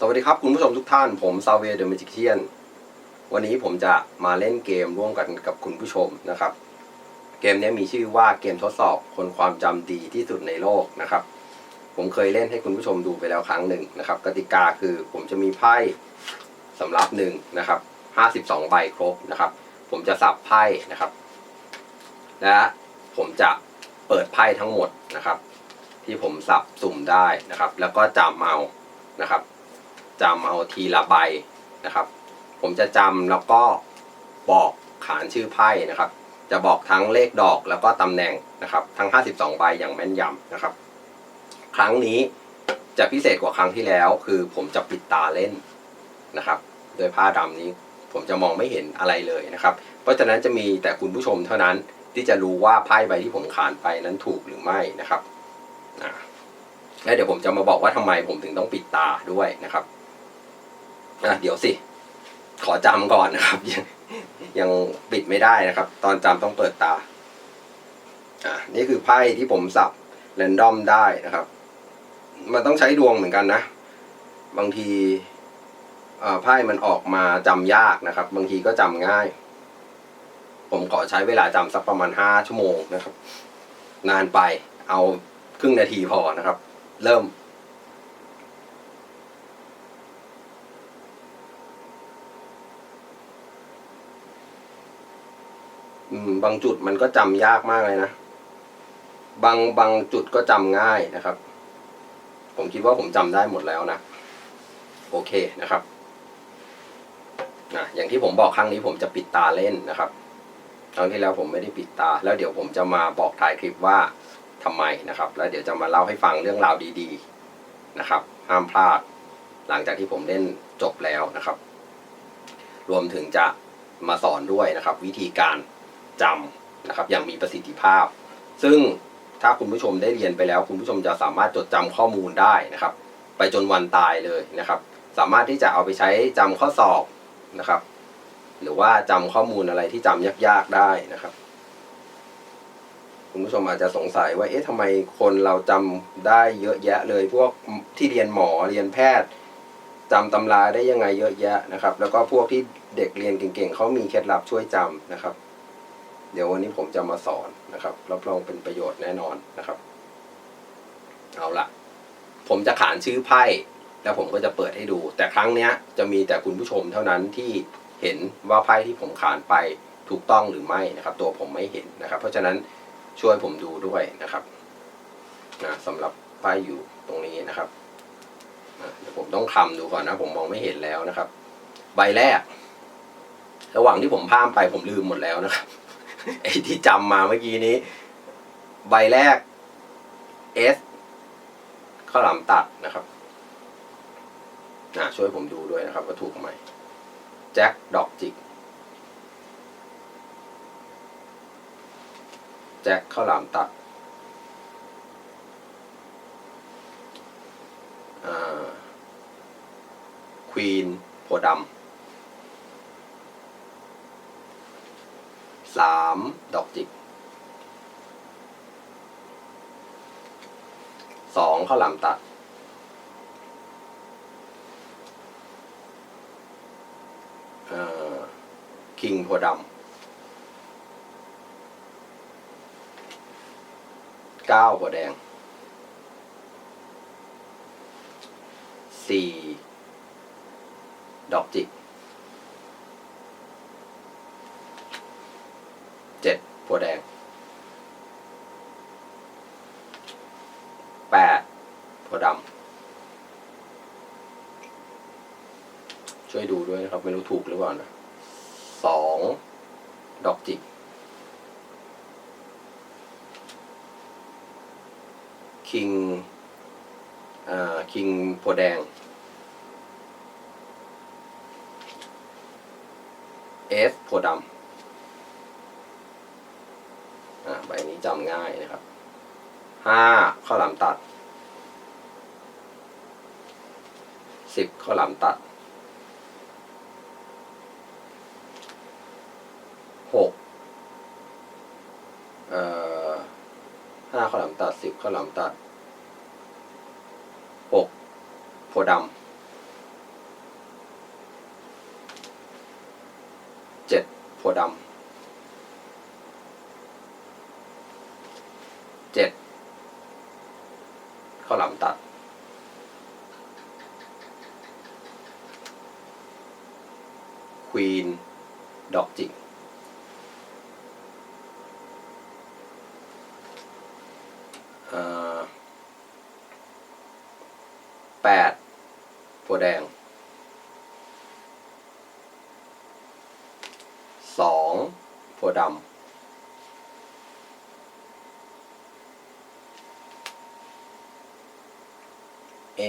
สวัสดีครับคุณผู้ชมทุกท่านผมซาเวเดอะมิจิเชียนวันนี้ผมจะมาเล่นเกมร่วมกันกับคุณผู้ชมนะครับ เกมนี้มีชื่อว่าเกมทดสอบคนความจำดีที่สุดในโลกนะครับ ผมเคยเล่นให้คุณผู้ชมดูไปแล้วครั้งหนึ่งนะครับ กติกาคือผมจะมีไพ่สำรับหนึ่งนะครับห้าสิบสองใบครบนะครับ ผมจะสับไพ่นะครับ และผมจะเปิดไพ่ทั้งหมดนะครับ ที่ผมสับสุ่มได้นะครับ แล้วก็จำเอานะครับ จำเอาทีละใบนะครับ ผมจะจำแล้วก็บอกขานชื่อไพ่นะครับ จะบอกทั้งเลขดอกแล้วก็ตำแหน่งนะครับ ทั้ง 52 ใบอย่างแม่นยำนะครับ ครั้งนี้จะพิเศษกว่าครั้งที่แล้วคือผมจะปิดตาเล่นนะครับ โดยผ้าดำนี้ผมจะมองไม่เห็นอะไรเลยนะครับ เพราะฉะนั้นจะมีแต่คุณผู้ชมเท่านั้นที่จะรู้ว่าไพ่ใบที่ผมขานไปนั้นถูกหรือไม่นะครับแล้วเดี๋ยวผมจะมาบอกว่าทำไมผมถึงต้องปิดตาด้วยนะครับ อะเดี๋ยวสิ ขอจำก่อนนะครับ ยังยังปิดไม่ได้นะครับ ตอนจำต้องเปิดตา อะนี่คือไพ่ที่ผมสับแรนดอมได้นะครับ มันต้องใช้ดวงเหมือนกันนะ บางทีไพ่มันออกมาจำยากนะครับ บางทีก็จำง่าย ผมขอใช้เวลาจำสักประมาณห้าชั่วโมงนะครับ นานไปเอาครึ่งนาทีพอนะครับ เริ่ม อืม บางจุดมันก็จำยากมากเลยนะ บางบางจุดก็จำง่ายนะครับ ผมคิดว่าผมจำได้หมดแล้วนะ โอเคนะครับนะอย่างที่ผมบอกครั้งนี้ผมจะปิดตาเล่นนะครับครั้งที่แล้วผมไม่ได้ปิดตา แล้วเดี๋ยวผมจะมาบอกท้ายคลิปว่าทำไมนะครับ แล้วเดี๋ยวจะมาเล่าให้ฟังเรื่องราวดีๆนะครับ ห้ามพลาด หลังจากที่ผมเล่นจบแล้วนะครับ รวมถึงจะมาสอนด้วยนะครับ วิธีการ จำนะครับอย่างมีประสิทธิภาพ ซึ่งถ้าคุณผู้ชมได้เรียนไปแล้ว คุณผู้ชมจะสามารถจดจำข้อมูลได้นะครับ ไปจนวันตายเลยนะครับ สามารถที่จะเอาไปใช้จำข้อสอบนะครับ หรือว่าจำข้อมูลอะไรที่จำยากๆได้นะครับ คุณผู้ชมอาจจะสงสัยว่าเอ๊ะทำไมคนเราจำได้เยอะแยะเลย พวกที่เรียนหมอเรียนแพทย์จำตำราได้ยังไงเยอะแยะนะครับ แล้วก็พวกที่เด็กเรียนเก่งๆเขามีเคล็ดลับช่วยจำนะครับ เดี๋ยววันนี้ผมจะมาสอนนะครับรับรองเป็นประโยชน์แน่นอนนะครับ เอาละผมจะขานชื่อไพ่แล้วผมก็จะเปิดให้ดู แต่ครั้งเนี้ยจะมีแต่คุณผู้ชมเท่านั้นที่เห็นว่าไพ่ที่ผมขานไปถูกต้องหรือไม่นะครับ ตัวผมไม่เห็นนะครับ เพราะฉะนั้นช่วยผมดูด้วยนะครับนะสำหรับไพ่อยู่ตรงนี้นะครับเดี๋ยวผมต้องคลำดูก่อนนะ ผมมองไม่เห็นแล้วนะครับ ใบแรก ระหว่างที่ผมพามไปผมลืมหมดแล้วนะครับ ไอ้ที่จำมาเมื่อกี้นี้ ใบแรก S ข้าวหลามตัดนะครับนะช่วยผมดูด้วยนะครับว่าถูกไหมแจ็คดอกจิกแจ็คข้าวหลามตัดควีนโพดำ สามดอกจิกสองข้าวหลามตัดเอ่อคิงโพดำเก้าโพธิ์แดงสี่ดอกจิก เจ็ดโพธิ์แดง แปดโพธิ์ดำ ช่วยดูด้วยนะครับ ไม่รู้ถูกหรือเปล่านะสองดอกจิก คิง อ่า คิงโพธิ์แดง ใบนี้จำง่ายนะครับห้าข้อหลามตัดสิบข้อหลามตัดหกเอ่อห้าข้อหลามตัดสิบข้อหลามตัดหกโพดำเจ็ดโพดำ วีน ดอกจิก แปดโพธิ์แดง สองโพธิ์ดำเอ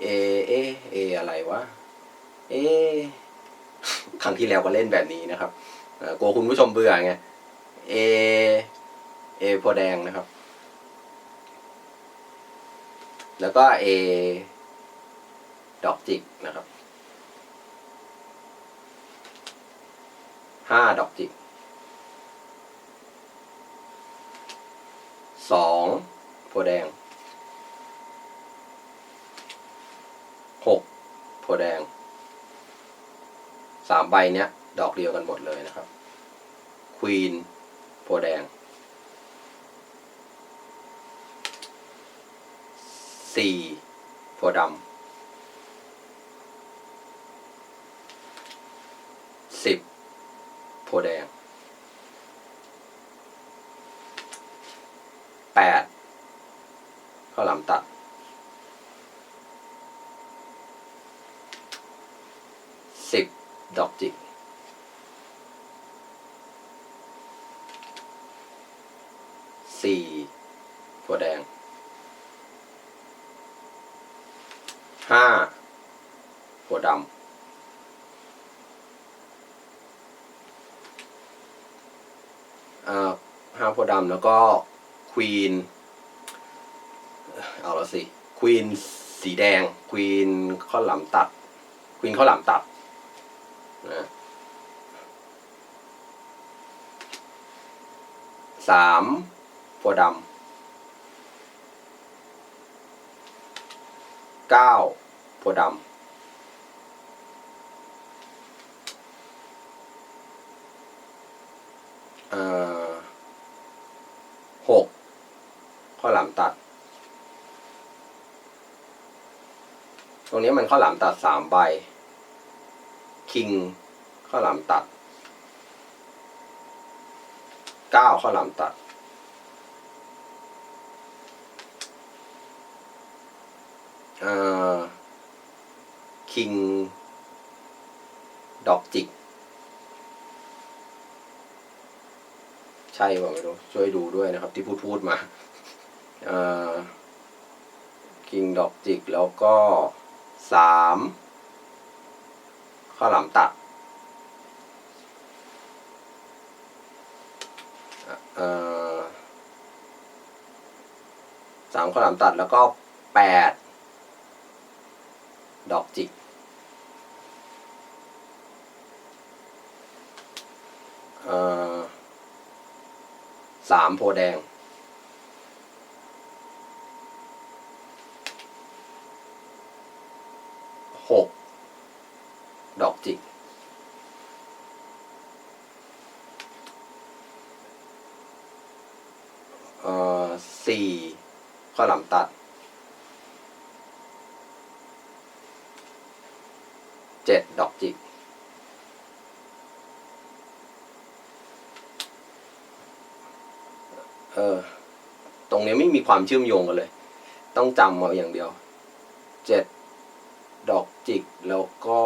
เอ เอ เอ อะไรวะ เอ ครั้งที่แล่นแบบนี้นะครับกลัวคุณผู้ชมเบื่อไงเอเอโพธิ์แดงนะครับ แล้วก็เอดอกจิกนะครับห้าดอกจิกสองโพแดงหกโพแดงสามใบเนี้ย ดอกเดียวกันหมดเลยนะครับควีนโพแดงสี่โพดำสิบโพแดงแปดข้าวหลามตัดสิบดอกจิก สี่โพธิ์แดงห้าโพธิ์ดำอ่าห้าโพธิ์ดำแล้วก็ควีนเอาละสิควีนสีแดงควีนข้าวหลามตัดควีนข้าวหลามตัดนะสาม โพดำเก้าโพดำเอ่อหกข้าวหลามตัด ตรงนี้มันข้าวหลามตัดสามใบ คิงข้าวหลามตัดเก้าข้าวหลามตัด เอ่อ คิง ดอกจิก ใช่ป่ะไม่รู้ช่วยดูด้วยนะครับ ที่พูดพูดมาคิง ดอกจิก แล้วก็สามข้าวหลามตัดสามข้าวหลามตัดแล้วก็แปด ดอกจิก สามโพแดง หก ดอกจิก สี่ข้าวหลามตัด เจ็ดดอกจิก เออ ตรงนี้ไม่มี ความเชื่อมโยงกันเลย ต้องจำเอาอย่างเดียวเจ็ดดอกจิกแล้วก็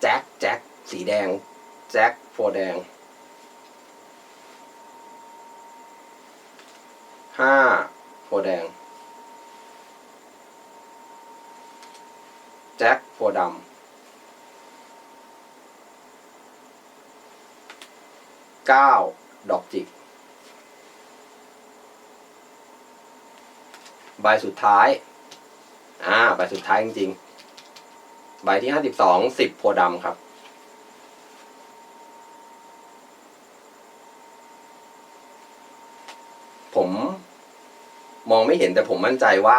แจ็คแจ็คสีแดง แจ็คโฟแดงห้าโพธิ์แดง แจ็คโพธิ์ดำเก้าดอกจิก ใบสุดท้าย อ่า ใบสุดท้ายจริงๆ ใบที่ห้าสิบสองสิบโพอดำครับผมมองไม่เห็นแต่ผมมั่นใจว่า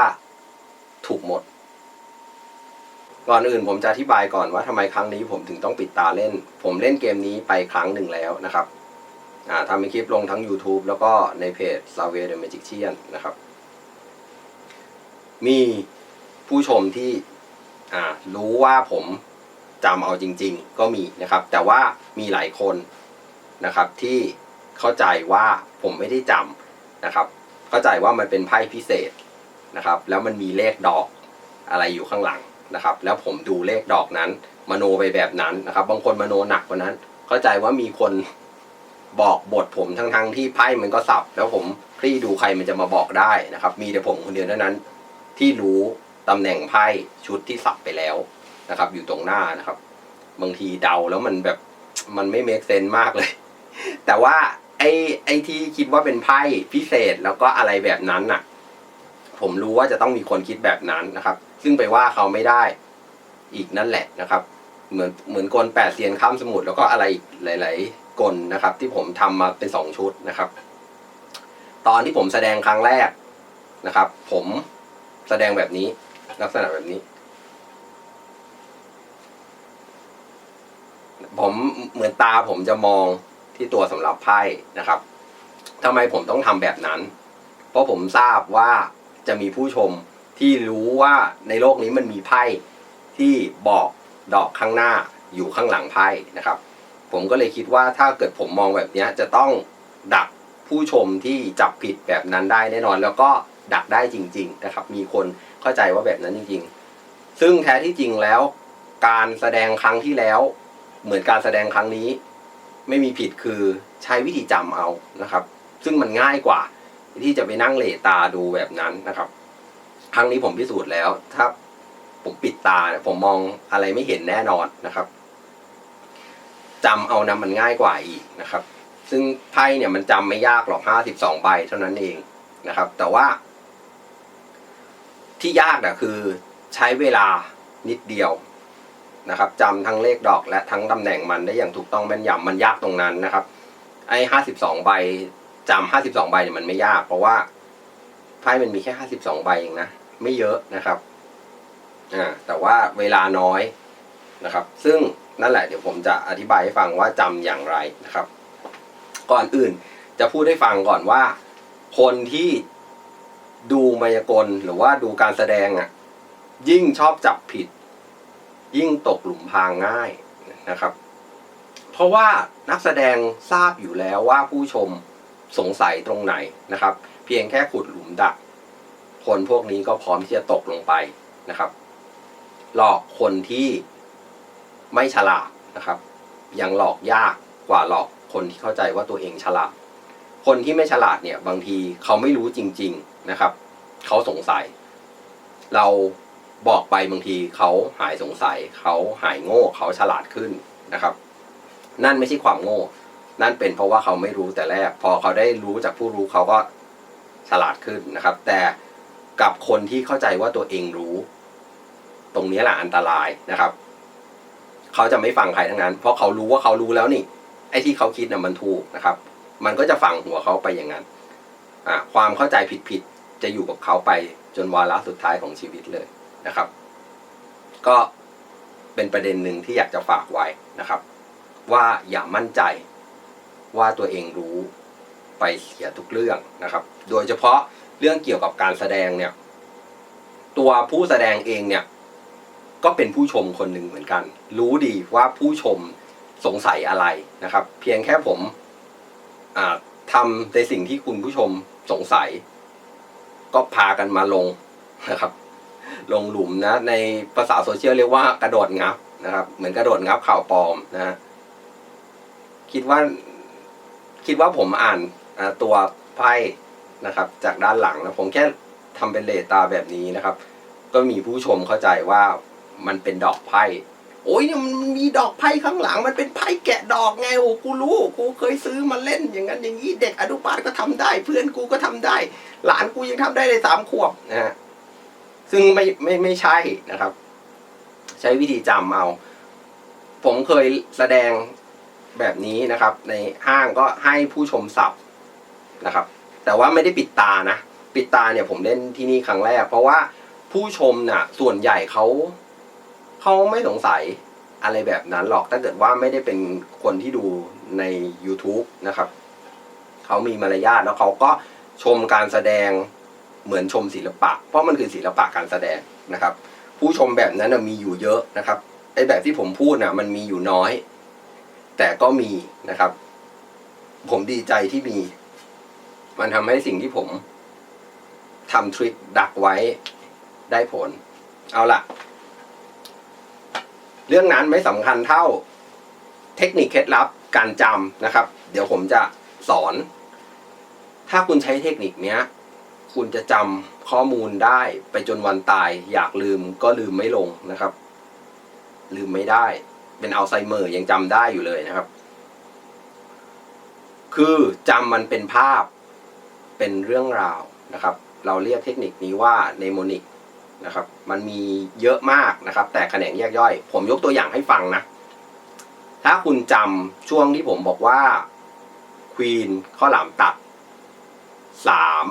ถูกหมด ก่อนอื่นผมจะอธิบายก่อนว่าทำไมครั้งนี้ผมถึงต้องปิดตาเล่น ผมเล่นเกมนี้ไปครั้งหนึ่งแล้วนะครับอ่าทำเป็นคลิปลงทั้ง YouTube แล้วก็ในเพจ s a v e the Magician นะครับ มีผู้ชมที่อ่ารู้ว่าผมจำเอาจริง ๆ ก็มีนะครับ แต่ว่ามีหลายคนนะครับที่เข้าใจว่าผมไม่ได้จำนะครับ เข้าใจว่ามันเป็นไพ่พิเศษนะครับ แล้วมันมีเลขดอกอะไรอยู่ข้างหลังนะครับ แล้วผมดูเลขดอกนั้น มโนไปแบบนั้นนะครับ บางคนมโนหนักกว่านั้น เข้าใจว่ามีคนบอกบทผมทั้งๆที่ไพ่มันก็สับ แล้วผมคลี่ดูใครมันจะมาบอกได้นะครับ มีแต่ผมคนเดียวเท่านั้น ที่รู้ตำแหน่งไพ่ชุดที่สับไปแล้วนะครับ อยู่ตรงหน้านะครับ บางทีเดาแล้วมันแบบมันไม่เมคเซนมากเลย แต่ว่าไอ้ไอ้ที่คิดว่าเป็นไพ่พิเศษแล้วก็อะไรแบบนั้นน่ะ ผมรู้ว่าจะต้องมีคนคิดแบบนั้นนะครับ ซึ่งไปว่าเขาไม่ได้อีกนั่นแหละนะครับ เหมือนเหมือนกลแปดเซียนข้ามสมุทรแล้วก็อะไรอีกหลาย ๆกลนะครับ ที่ผมทำมาเป็นสองชุดนะครับ ตอนที่ผมแสดงครั้งแรกนะครับ ผม แสดงแบบนี้ ลักษณะแบบนี้ ผมเหมือนตาผมจะมองที่ตัวสำหรับไพ่นะครับทำไมผมต้องทำแบบนั้น เพราะผมทราบว่าจะมีผู้ชมที่รู้ว่าในโลกนี้มันมีไพ่ที่บอกดอกข้างหน้าอยู่ข้างหลังไพ่นะครับ ผมก็เลยคิดว่าถ้าเกิดผมมองแบบนี้จะต้องดักผู้ชมที่จับผิดแบบนั้นได้แน่นอน แล้วก็ ดักได้จริง ๆ นะครับ มีคนเข้าใจว่าแบบนั้นจริง ๆ ซึ่งแท้ที่จริงแล้ว การแสดงครั้งที่แล้ว เหมือนการแสดงครั้งนี้ ไม่มีผิดคือใช้วิธีจำเอานะครับ ซึ่งมันง่ายกว่า ที่จะไปนั่งเหลตาดูแบบนั้นนะครับ ครั้งนี้ผมพิสูจน์แล้ว ถ้าผมปิดตาผมมองอะไรไม่เห็นแน่นอนนะครับจำเอานะมันง่ายกว่าอีกนะครับ ซึ่งไพ่เนี่ยมันจำไม่ยากหรอกห้าสิบสองใบเท่านั้นเองนะครับ แต่ว่า ที่ยากนะคือใช้เวลานิดเดียวนะครับจำทั้งเลขดอกและทั้งตำแหน่งมันได้อย่างถูกต้องแม่นยำมันยากตรงนั้นนะครับ ไอ้ห้าสิบสองใบจำห้าสิบสองใบเนี่ยมันไม่ยาก เพราะว่าไพ่มันมีแค่ห้าสิบสองใบเองนะไม่เยอะนะครับอ่าแต่ว่าเวลาน้อยนะครับ ซึ่งนั่นแหละเดี๋ยวผมจะอธิบายให้ฟังว่าจำอย่างไรนะครับ ก่อนอื่นจะพูดให้ฟังก่อนว่า คนที่ ดูมายากลหรือว่าดูการแสดงอะยิ่งชอบจับผิด ยิ่งตกหลุมพรางง่ายนะครับ เพราะว่านักแสดงทราบอยู่แล้วว่าผู้ชมสงสัยตรงไหนนะครับ เพียงแค่ขุดหลุมดัก คนพวกนี้ก็พร้อมที่จะตกลงไปนะครับ หลอกคนที่ไม่ฉลาดนะครับ ยังหลอกยากกว่าหลอกคนที่เข้าใจว่าตัวเองฉลาด คนที่ไม่ฉลาดเนี่ย บางทีเขาไม่รู้จริง ๆนะครับ เขาสงสัย เราบอกไปบางทีเขาหายสงสัย เขาหายโง่เขาฉลาดขึ้นนะครับ นั่นไม่ใช่ความโง่ นั่นเป็นเพราะว่าเขาไม่รู้แต่แรก พอเขาได้รู้จากผู้รู้เขาก็ฉลาดขึ้นนะครับ แต่กับคนที่เข้าใจว่าตัวเองรู้ ตรงนี้แหละอันตรายนะครับ เขาจะไม่ฟังใครทั้งนั้น เพราะเขารู้ว่าเขารู้แล้วนี่ไอ้ที่เขาคิดน่ะมันถูกนะครับ มันก็จะฝังหัวเขาไปอย่างนั้นอ่าความเข้าใจผิดๆจะอยู่กับเขาไปจนวาระสุดท้ายของชีวิตเลยนะครับ ก็เป็นประเด็นหนึ่งที่อยากจะฝากไว้นะครับ ว่าอย่ามั่นใจว่าตัวเองรู้ไปเสียทุกเรื่องนะครับ โดยเฉพาะเรื่องเกี่ยวกับการแสดงเนี่ย ตัวผู้แสดงเองเนี่ย ก็เป็นผู้ชมคนหนึ่งเหมือนกัน รู้ดีว่าผู้ชมสงสัยอะไรนะครับ เพียงแค่ผม ทำในสิ่งที่คุณผู้ชมสงสัย ก็พากันมาลงนะครับ ลงหลุมนะ ในภาษาโซเชียลเรียกว่ากระโดดงับนะครับ เหมือนกระโดดงับข่าวปลอมนะฮะคิดว่า คิดว่าผมอ่านตัวไพ่นะครับ จากด้านหลังนะผมแค่ทำเป็นเลตาแบบนี้นะครับ ก็มีผู้ชมเข้าใจว่ามันเป็นดอกไพ่ โอ้ยเนี่ยมันมีดอกไพ่ข้างหลัง มันเป็นไพ่แกะดอกไงโอ้กูรู้กูเคยซื้อมาเล่นอย่างนั้นอย่างนี้เด็กอนุบาลก็ทำได้ เพื่อนกูก็ทำได้ หลานกูยังทำได้เลยสามขวบนะฮะซึ่งไม่ไม่ไม่ใช่นะครับ ใช้วิธีจำเอา ผมเคยแสดงแบบนี้นะครับ ในห้างก็ให้ผู้ชมสับนะครับ แต่ว่าไม่ได้ปิดตานะ ปิดตาเนี่ยผมเล่นที่นี่ครั้งแรก เพราะว่าผู้ชมน่ะ ส่วนใหญ่เขา เขาไม่สงสัยอะไรแบบนั้นหรอกถ้าเกิดว่าไม่ได้เป็นคนที่ดูใน YouTube นะครับ เขามีมารยาทแล้วเขาก็ชมการแสดงเหมือนชมศิลปะ เพราะมันคือศิลปะการแสดงนะครับ ผู้ชมแบบนั้นนะมีอยู่เยอะนะครับไอ้แบบที่ผมพูดนะมันมีอยู่น้อย แต่ก็มีนะครับ ผมดีใจที่มี มันทำให้สิ่งที่ผมทำทริคดักไว้ได้ผล เอาล่ะ เรื่องนั้นไม่สำคัญเท่าเทคนิคเคล็ดลับการจำนะครับ เดี๋ยวผมจะสอน ถ้าคุณใช้เทคนิคเนี้ย คุณจะจำข้อมูลได้ไปจนวันตาย อยากลืมก็ลืมไม่ลงนะครับ ลืมไม่ได้ เป็นอัลไซเมอร์ยังจำได้อยู่เลยนะครับ คือจำมันเป็นภาพเป็นเรื่องราวนะครับ เราเรียกเทคนิคนี้ว่าเนโมนิก นะครับมันมีเยอะมากนะครับ แต่แขนงแยกย่อย ผมยกตัวอย่างให้ฟังนะ ถ้าคุณจำช่วงที่ผมบอกว่าควีนข้อหลามตัดสาม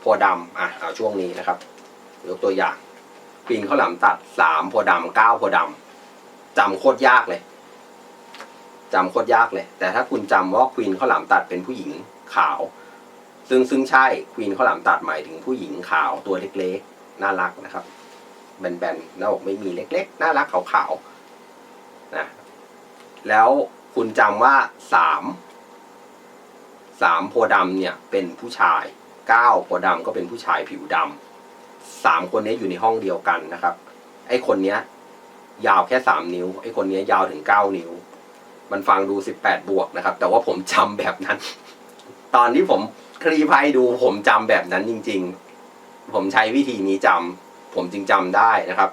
โพดำอะเอาช่วงนี้นะครับ ยกตัวอย่างควีนข้อหลามตัดสามโพดำเก้าโพดำจำโคตรยากเลยจำโคตรยากเลย แต่ถ้าคุณจำว่าควีนข้าวหลามตัดเป็นผู้หญิงขาว ซึ่งซึ่งใช่ควีนข้าวหลามตัดหมายถึงผู้หญิงขาวตัวเล็กๆ น่ารักนะครับแบนๆหน้าอกไม่มีเล็กๆ น่ารักขาวๆนะแล้วคุณจำว่าสามสามโพดำเนี่ยเป็นผู้ชายเก้าโพดำก็เป็นผู้ชายผิวดำสามคนนี้อยู่ในห้องเดียวกันนะครับ ไอ้คนเนี้ย ยาวแค่สามนิ้ว ไอ้คนเนี้ยยาวถึงเก้านิ้ว มันฟังดูสิบแปดบวกนะครับ แต่ว่าผมจำแบบนั้น ตอนที่ผมคลีภัยดูผมจำแบบนั้นจริง ๆ ผมใช้วิธีนี้จำผมจึงจำได้นะครับ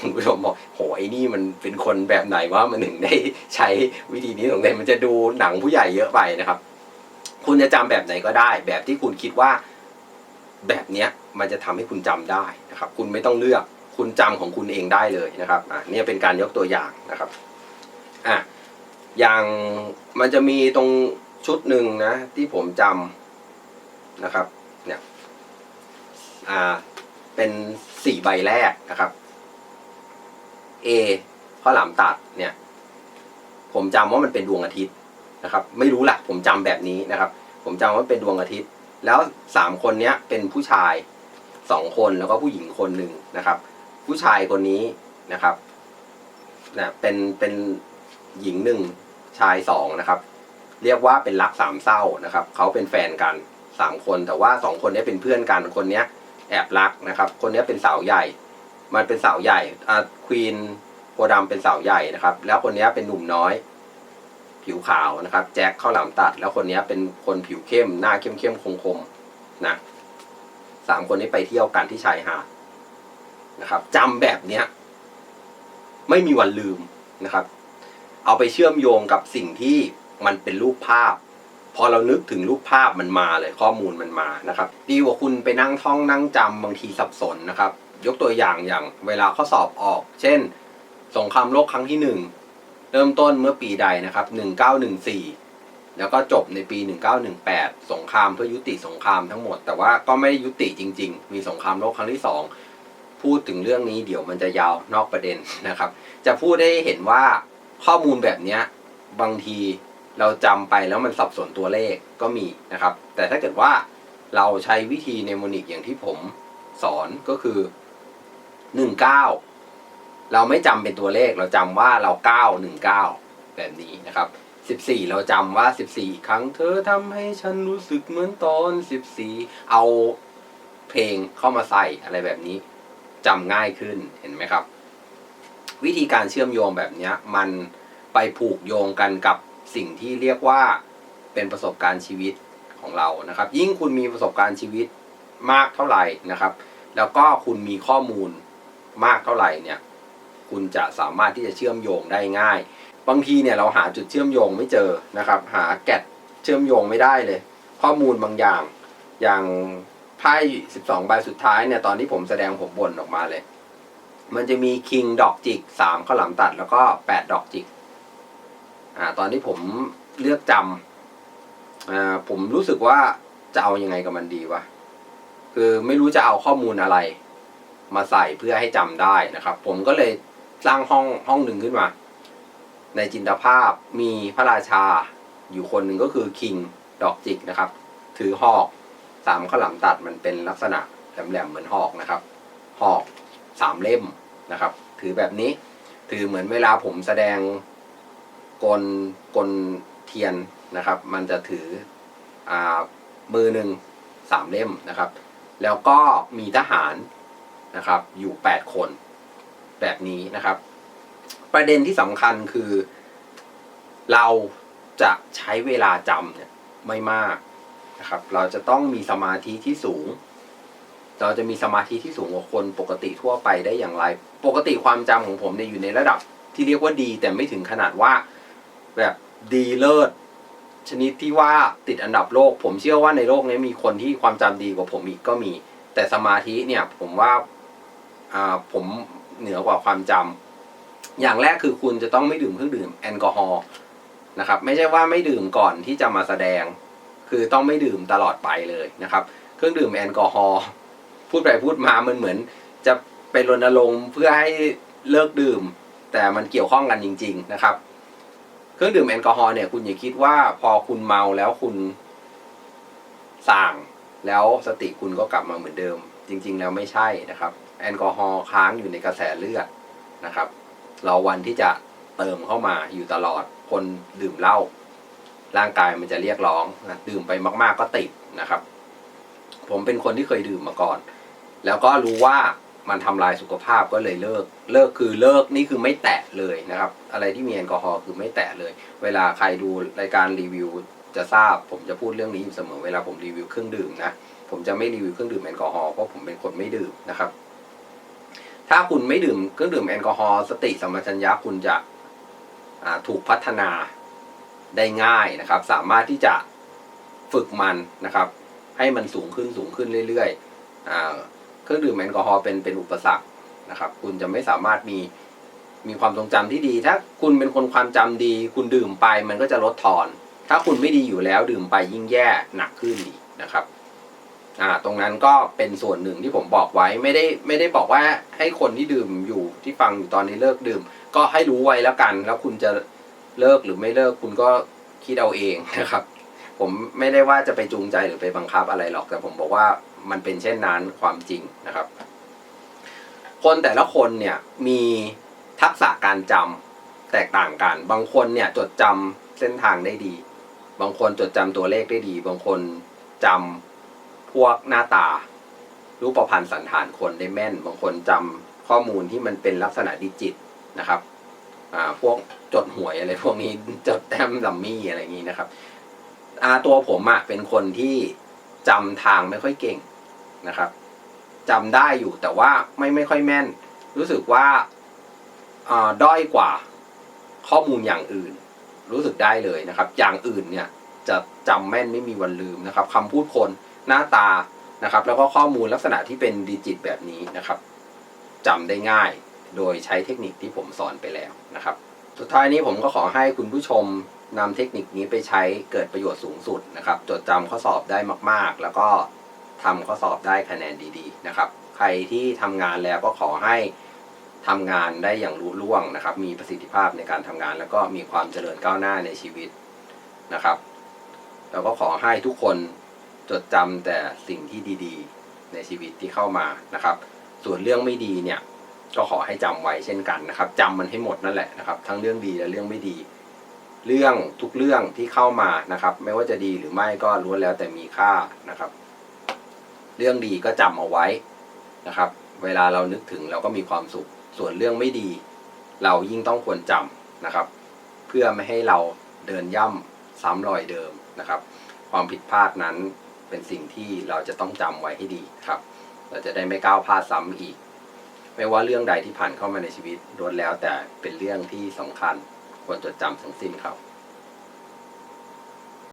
คุณผู้ชมบอกโหไอ้นี่มันเป็นคนแบบไหนว่ามันถึงได้ใช้วิธีนี้ตรงไหนมันจะดูหนังผู้ใหญ่เยอะไปนะครับ คุณจะจำแบบไหนก็ได้ แบบที่คุณคิดว่าแบบเนี้ยมันจะทำให้คุณจำได้นะครับ คุณไม่ต้องเลือกคุณจำของคุณเองได้เลยนะครับอะเนี่ยเป็นการยกตัวอย่างนะครับอะอย่างมันจะมีตรงชุดหนึ่งนะที่ผมจำนะครับ อ่าเป็นสี่ใบแรกนะครับ A ข้อหลามตัดเนี่ย ผมจำว่ามันเป็นดวงอาทิตย์นะครับ ไม่รู้แหละผมจำแบบนี้นะครับ ผมจำว่าเป็นดวงอาทิตย์ แล้วสามคนเนี้ยเป็นผู้ชายสองคนแล้วก็ผู้หญิงคนหนึ่งนะครับ ผู้ชายคนนี้นะครับนะเป็นเป็นหญิงหนึ่งชายสองนะครับ เรียกว่าเป็นรักสามเศร้านะครับเขาเป็นแฟนกันสามคนแต่ว่าสองคนนี้เป็นเพื่อนกันคนเนี้ย อบรักนะครับ คนนี้เป็นสาวใหญ่ มันเป็นสาวใหญ่อ่าควีนโพธิ์ดำเป็นสาวใหญ่นะครับ แล้วคนนี้เป็นหนุ่มน้อย ผิวขาวนะครับ แจ็คข้าวหลามตัด แล้วคนนี้เป็นคนผิวเข้ม หน้าเข้มเข้มคมคมนะสามคนนี้ไปเที่ยวกันที่ชายหาดนะครับจำแบบเนี้ย ไม่มีวันลืมนะครับ เอาไปเชื่อมโยงกับสิ่งที่มันเป็นรูปภาพ พอเรานึกถึงรูปภาพมันมาเลยข้อมูลมันมานะครับ ดีกว่าคุณไปนั่งท่องนั่งจำบางทีสับสนนะครับ ยกตัวอย่างอย่างเวลาข้อสอบออก เช่น สงครามโลกครั้งที่หนึ่งเริ่มต้นเมื่อปีใดนะครับ1914 แล้วก็จบในปี 1918 สงครามเพื่อยุติสงครามทั้งหมด แต่ว่าก็ไม่ได้ยุติจริง ๆ มีสงครามโลกครั้งที่สองพูดถึงเรื่องนี้เดี๋ยวมันจะยาวนอกประเด็นนะครับ จะพูดได้เห็นว่าข้อมูลแบบนี้บางที เราจำไปแล้วมันสับสนตัวเลขก็มีนะครับ แต่ถ้าเกิดว่าเราใช้วิธีเนโมนิกอย่างที่ผมสอนก็คือ 19 เราไม่จำเป็นตัวเลขเราจำว่าเรา 9 19 แบบนี้นะครับ 14 เราจำว่า 14อีกครั้งเธอทำให้ฉันรู้สึกเหมือนตอน 14 เอาเพลงเข้ามาใส่อะไรแบบนี้จำง่ายขึ้นเห็นไหมครับ วิธีการเชื่อมโยงแบบนี้มันไปผูกโยงกันกับ สิ่งที่เรียกว่าเป็นประสบการณ์ชีวิตของเรานะครับ ยิ่งคุณมีประสบการณ์ชีวิตมากเท่าไหร่นะครับ แล้วก็คุณมีข้อมูลมากเท่าไหร่เนี่ยคุณจะสามารถที่จะเชื่อมโยงได้ง่าย บางทีเนี่ยเราหาจุดเชื่อมโยงไม่เจอนะครับ หาแกะเชื่อมโยงไม่ได้เลย ข้อมูลบางอย่างอย่างไพ่12 ใบสุดท้ายเนี่ยตอนที่ผมแสดงผมบ่นออกมาเลย มันจะมีคิงดอกจิกสามข้าหลามตัดแล้วก็แปดดอกจิก อ่าตอนที่ผมเลือกจำอ่าผมรู้สึกว่าจะเอายังไงกับมันดีวะคือไม่รู้จะเอาข้อมูลอะไร มาใส่เพื่อให้จำได้นะครับ ผมก็เลยสร้างห้องห้องหนึ่งขึ้นมา ในจินตภาพมีพระราชาอยู่คนหนึ่งก็คือคิงดอกจิกนะครับ ถือหอกสามข้าวหลามตัดมันเป็นลักษณะแหลมๆเหมือนหอกนะครับ หอกสามเล่มนะครับ ถือแบบนี้ถือเหมือนเวลาผมแสดง กลกลเทียนนะครับ มันจะถืออ่ามือหนึ่งสามเล่มนะครับ แล้วก็มีทหารนะครับอยู่แปดคนแบบนี้นะครับ ประเด็นที่สำคัญคือเราจะใช้เวลาจำเนี่ยไม่มากนะครับ เราจะต้องมีสมาธิที่สูง เราจะมีสมาธิที่สูงกว่าคนปกติทั่วไปได้อย่างไร ปกติความจำของผมเนี่ยอยู่ในระดับที่เรียกว่าดี แต่ไม่ถึงขนาดว่า แบบดีเลิศชนิดที่ว่าติดอันดับโลก ผมเชื่อว่าในโลกนี้มีคนที่ความจำดีกว่าผมอีกก็มี แต่สมาธิเนี่ยผมว่าอ่าผมเหนือกว่าความจำอย่างแรกคือคุณจะต้องไม่ดื่มเครื่องดื่มแอลกอฮอล์นะครับ ไม่ใช่ว่าไม่ดื่มก่อนที่จะมาแสดง คือต้องไม่ดื่มตลอดไปเลยนะครับ เครื่องดื่มแอลกอฮอล์พูดไปพูดมามันเหมือน จะไปรณรงค์เพื่อให้เลิกดื่ม แต่มันเกี่ยวข้องกันจริง ๆ นะครับ เครื่องดื่มแอลกอฮอล์เนี่ยคุณอย่าคิดว่าพอคุณเมาแล้วคุณสั่งแล้วสติคุณก็กลับมาเหมือนเดิม จริง ๆ แล้วไม่ใช่นะครับ แอลกอฮอล์ค้างอยู่ในกระแสเลือดนะครับ เราวันที่จะเติมเข้ามาอยู่ตลอดคนดื่มเหล้าร่างกายมันจะเรียกร้องนะดื่มไปมาก ๆก็ติดนะครับ ผมเป็นคนที่เคยดื่มมาก่อน แล้วก็รู้ว่า มันทำลายสุขภาพก็เลยเลิก เลิกคือเลิกนี่คือไม่แตะเลยนะครับ อะไรที่มีแอลกอฮอล์คือไม่แตะเลย เวลาใครดูรายการรีวิวจะทราบ ผมจะพูดเรื่องนี้อยู่เสมอเวลาผมรีวิวเครื่องดื่มนะผมจะไม่รีวิวเครื่องดื่มแอลกอฮอล์เพราะผมเป็นคนไม่ดื่มนะครับ ถ้าคุณไม่ดื่มเครื่องดื่มแอลกอฮอล์สติสัมปชัญญะคุณจะถูกพัฒนาได้ง่ายนะครับ สามารถที่จะฝึกมันนะครับ ให้มันสูงขึ้นสูงขึ้นเรื่อยๆอ เครื่องดื่มแอลกอฮอล์เป็นเป็นอุปสรรคนะครับ คุณจะไม่สามารถมีมีความทรงจำที่ดี ถ้าคุณเป็นคนความจำดี คุณดื่มไปมันก็จะลดทอน ถ้าคุณไม่ดีอยู่แล้วดื่มไปยิ่งแย่หนักขึ้นอีกนะครับอ่าตรงนั้นก็เป็นส่วนหนึ่งที่ผมบอกไว้ไม่ได้ไม่ได้บอกว่าให้คนที่ดื่มอยู่ที่ฟังอยู่ตอนนี้เลิกดื่ม ก็ให้รู้ไว้แล้วกัน แล้วคุณจะเลิกหรือไม่เลิกคุณก็คิดเอาเองนะครับ ผมไม่ได้ว่าจะไปจูงใจหรือไปบังคับอะไรหรอกแต่ผมบอกว่า มันเป็นเช่นนั้นความจริงนะครับ คนแต่ละคนเนี่ยมีทักษะการจำแตกต่างกัน บางคนเนี่ยจดจำเส้นทางได้ดี บางคนจดจำตัวเลขได้ดี บางคนจำพวกหน้าตา รูปประพันธ์สันฐานคนได้แม่น บางคนจำข้อมูลที่มันเป็นลักษณะดิจิตนะครับอ่าพวกจดหวยอะไรพวกนี้จดแต้มลัมมี่อะไรอย่างนี้นะครับอาตัวผมอะ่ะเป็นคนที่จำทางไม่ค่อยเก่ง นะครับจำได้อยู่แต่ว่าไม่ไม่ค่อยแม่น รู้สึกว่าอ่าด้อยกว่าข้อมูลอย่างอื่น รู้สึกได้เลยนะครับ อย่างอื่นเนี่ยจะจำแม่นไม่มีวันลืมนะครับคำพูดคนหน้าตานะครับ แล้วก็ข้อมูลลักษณะที่เป็นดิจิตแบบนี้นะครับจำได้ง่ายโดยใช้เทคนิคที่ผมสอนไปแล้วนะครับ สุดท้ายนี้ผมก็ขอให้คุณผู้ชมนำเทคนิคนี้ไปใช้เกิดประโยชน์สูงสุดนะครับ จดจำข้อสอบได้มาก ๆ แล้วก็ ทำข้อสอบได้คะแนนดีๆนะครับ ใครที่ทำงานแล้วก็ขอให้ทำงานได้อย่างรุ่ล่วงนะครับ มีประสิทธิภาพในการทำงาน แล้วก็มีความเจริญก้าวหน้าในชีวิตนะครับแล้วก็ขอให้ทุกคนจดจำแต่สิ่งที่ดีๆ ในชีวิตที่เข้ามานะครับ ส่วนเรื่องไม่ดีเนี่ยก็ขอให้จำไว้เช่นกันนะครับจำมันให้หมดนั่นแหละนะครับ ทั้งเรื่องดีและเรื่องไม่ดี เรื่องทุกเรื่องที่เข้ามานะครับ ไม่ว่าจะดีหรือไม่ก็ล้วนแล้วแต่มีค่านะครับ เรื่องดีก็จำเอาไว้นะครับ เวลาเรานึกถึงเราก็มีความสุข ส่วนเรื่องไม่ดี เรายิ่งต้องควรจำนะครับ เพื่อไม่ให้เราเดินย่ำซ้ำรอยเดิมนะครับ ความผิดพลาดนั้นเป็นสิ่งที่เราจะต้องจำไว้ให้ดีครับ เราจะได้ไม่ก้าวพลาดซ้ำอีก ไม่ว่าเรื่องใดที่ผ่านเข้ามาในชีวิตล้วนแล้วแต่เป็นเรื่องที่สำคัญควรจดจำทั้งสิ้นครับ